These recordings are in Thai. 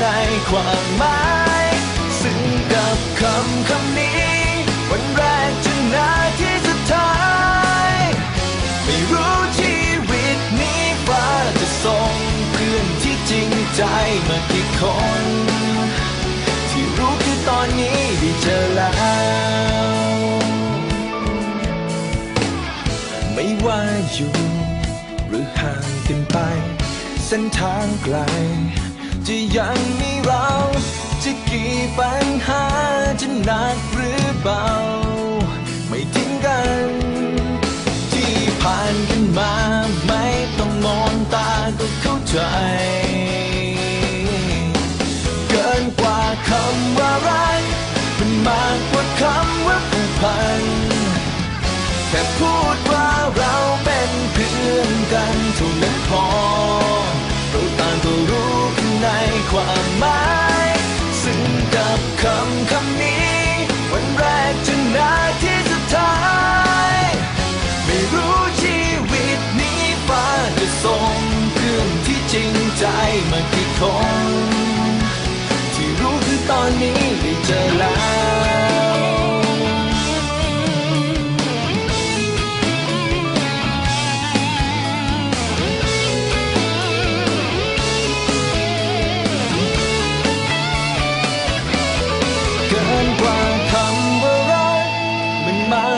ในความหมายซึ่งกับคำคำนี้ วันแรกจนนาทีสุดท้าย ไม่รู้ชีวิตนี้ฟ้าจะส่งเพื่อนที่จริงใจมากี่คน ที่รู้คือตอนนี้ได้เจอแล้ว ไม่ว่าอยู่ หรือห่างกันไป เส้นทางไกล จะยังมีเรา จะกี่ปัญหาจะหนักหรือเบา ไม่ทิ้งกัน ที่ผ่านกันมาไม่ต้องมองตาก็เข้าใจ เกินกว่าคำว่ารักมันมากกว่าคำว่าผูกพันแค่พูดว่าเราเป็นเพื่อนกันเท่านั้นพอ ความหมาย ซึ่งกับคำคำนี้ วันแรกจนนาทีสุดท้าย ไม่รู้ชีวิตนี้ฟ้าจะส่งเพื่อนที่จริงใจมากี่คนที่รู้คือตอนนี้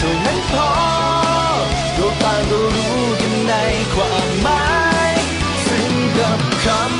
เท่านั้นพอเราต่างก็รู้กันในความหมาย ซึ่งกับคำ